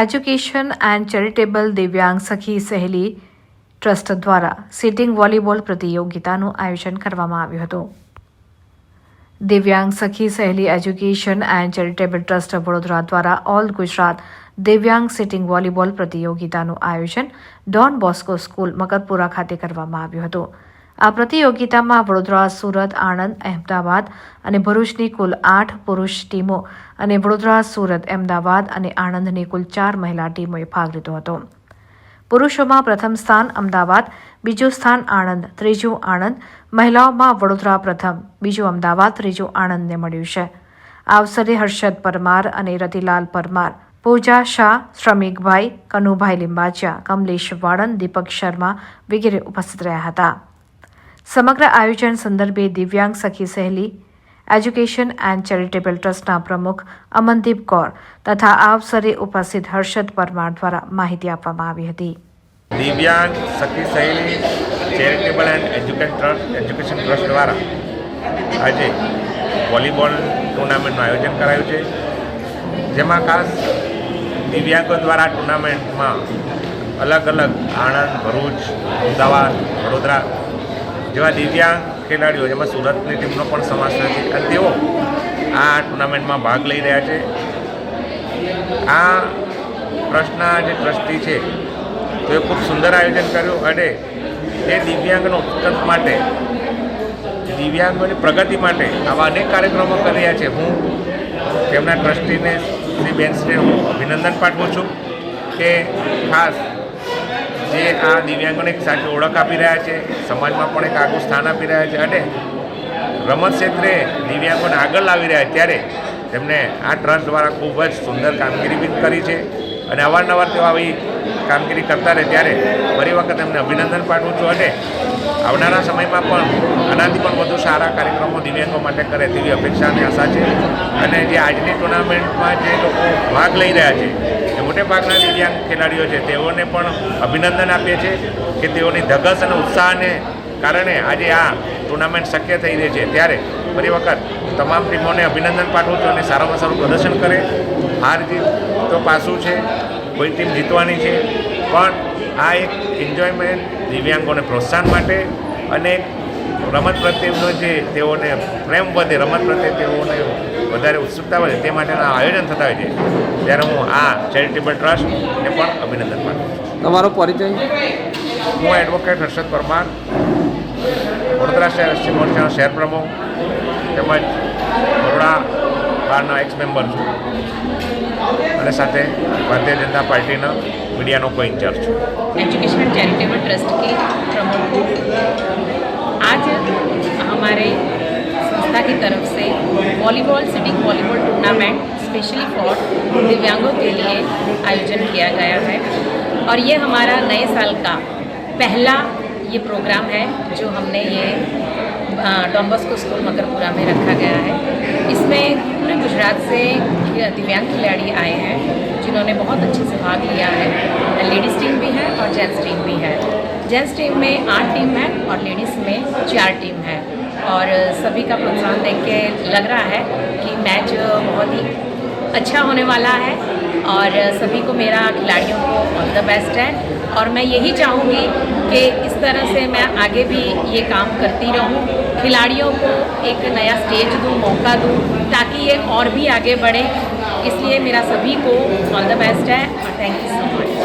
Education and charitable દિવ્યાંગ સખી સહેલી ટ્રસ્ટ દ્વારા સિટિંગ વોલીબોલ પ્રતિયોગિતાનું આયોજન કરવામાં આવ્યું હતું. Divyang Sakhi Saheli education and charitable trust Vadodara દ્વારા ઓલ ગુજરાત દિવ્યાંગ સિટિંગ વોલીબોલ પ્રતિયોગિતાનું આયોજન ડોન બોસ્કો સ્કૂલ મકરપુરા ખાતે કરવામાં આવ્યું હતું. આ પ્રતિયોગિતામાં વડોદરા, સુરત, આણંદ, અહેમદાબાદ અને ભરૂચની કુલ આઠ પુરુષ ટીમો અને વડોદરા, સુરત, અમદાવાદ અને આણંદની કુલ ચાર મહિલા ટીમોએ ભાગ લીધો હતો. પુરુષોમાં પ્રથમ સ્થાન અમદાવાદ, બીજું સ્થાન આણંદ, ત્રીજું આણંદ, મહિલાઓમાં વડોદરા પ્રથમ, બીજું અમદાવાદ, ત્રીજું આણંદને મળ્યું છે. આ અવસરે હર્ષદ પરમાર અને રતિલાલ પરમાર, પૂજા શાહ, શ્રમિકભાઈ, કનુભાઈ લિંબાચિયા, કમલેશ વાળંદ, દીપક શર્મા વગેરે ઉપસ્થિત રહ્યા હતા. સમગ્ર આયોજન સંદર્ભે દિવ્યાંગ સખી સહેલી, એજ્યુકેશન એન્ડ ચેરિટેબલ ટ્રસ્ટના પ્રમુખ અમનદીપ કૌર તથા આ અવસરે ઉપસ્થિત હર્ષદ પરમાર દ્વારા માહિતી આપવામાં આવી હતી. Divyang Sakhi Saheli, charitable and education trust education trust દ્વારા આજે વોલીબોલ ટુર્નામેન્ટનું આયોજન કરાયું છે. જેમાં ખાસ દિવ્યાંગો દ્વારા ટુર્નામેન્ટમાં અલગ અલગ આણંદ, ભરૂચ, અમદાવાદ, વડોદરા જેવા દિવ્યાંગ ખેલાડીઓ જેમાં સુરતની ટીમનો પણ સમાવેશ નથી અને તેઓ આ ટુર્નામેન્ટમાં ભાગ લઈ રહ્યા છે. આ ટ્રસ્ટના જે ટ્રસ્ટી છે, તો ખૂબ સુંદર આયોજન કર્યું અને એ દિવ્યાંગનો ઉત્કર્ષ માટે, દિવ્યાંગોની પ્રગતિ માટે આવા અનેક કાર્યક્રમો કરી રહ્યા છે. હું તેમના ટ્રસ્ટીને શ્રી બેનશ્રીને હું અભિનંદન પાઠવું છું કે ખાસ જે આ દિવ્યાંગોને એક સાચી ઓળખ આપી રહ્યા છે, સમાજમાં પણ એક આગવું સ્થાન આપી રહ્યા છે અને રમત ક્ષેત્રે દિવ્યાંગોને આગળ લાવી રહ્યા ત્યારે તેમને આ ટ્રસ્ટ દ્વારા ખૂબ જ સુંદર કામગીરી બી કરી છે અને અવારનવાર તેઓ આવી કામગીરી કરતા રહે ત્યારે ફરી વખત એમને અભિનંદન પાઠવું છું અને આવનારા સમયમાં પણ આનાથી પણ વધુ સારા કાર્યક્રમો દિવ્યાંગો માટે કરે તેવી અપેક્ષા અને આશા છે અને જે આજની ટુર્નામેન્ટમાં જે લોકો ભાગ લઈ રહ્યા છે એ મોટે ભાગના દિવ્યાંગ ખેલાડીઓ છે, તેઓને પણ અભિનંદન આપીએ છીએ કે તેઓની ધગસ અને ઉત્સાહને કારણે આજે આ ટુર્નામેન્ટ શક્ય થઈ રહી છે. ત્યારે ફરી વખત તમામ ટીમોને અભિનંદન પાઠવું છું અને સારામાં સારું પ્રદર્શન કરે. હાર જીત તો પાછું છે, કોઈ ટીમ જીતવાની છે, પણ આ એક એન્જોયમેન્ટ દિવ્યાંગોને પ્રોત્સાહન માટે અને રમત પ્રત્યેનો જે તેઓને પ્રેમ વધે, રમત પ્રત્યે તેઓને વધારે ઉત્સુકતા વધે તે માટેના આયોજન થતા હોય છે ત્યારે હું આ ચેરિટેબલ ટ્રસ્ટને પણ અભિનંદન પાઠવું છું તમારો પરિચય હું એડવોકેટ હર્ષદ પરમાર વડોદરા શહેર એસસી મોરચાનો શહેર પ્રમુખ તેમજ બરોડા બારનો એક્સ મેમ્બર છું અને સાથે ભારતીય જનતા પાર્ટીના મીડિયાનો કોઈ ઇન્ચાર્જ છું एजुकेशन चैरिटेबल ट्रस्ट के प्रमुख हूँ आज हमारे संस्था की तरफ से volleyball sitting volleyball tournament specially for दिव्यांगों के लिए आयोजन किया गया है। और ये हमारा नए साल का पहला ये प्रोग्राम है, जो हमने ये डॉम्बस्को स्कूल मकरपुरा में रखा गया है। इसमें पूरे गुजरात से दिव्यांग खिलाड़ी आए हैं, जिन्होंने बहुत अच्छे से भाग लिया है। लेडीज़ टीम भी है और जेंट्स टीम भी है। जेंट्स टीम में आठ टीम है और लेडीज़ में चार टीम है। और सभी का प्रोत्साहन देख के लग रहा है कि मैच बहुत ही अच्छा होने वाला है और सभी को मेरा खिलाड़ियों को ऑल द बेस्ट है। और मैं यही चाहूँगी कि इस तरह से मैं आगे भी ये काम करती रहूँ, खिलाड़ियों को एक नया स्टेज दूँ, मौका दूँ, ताकि ये और भी आगे बढ़े। इसलिए मेरा सभी को ऑल द बेस्ट है और थैंक यू सो मच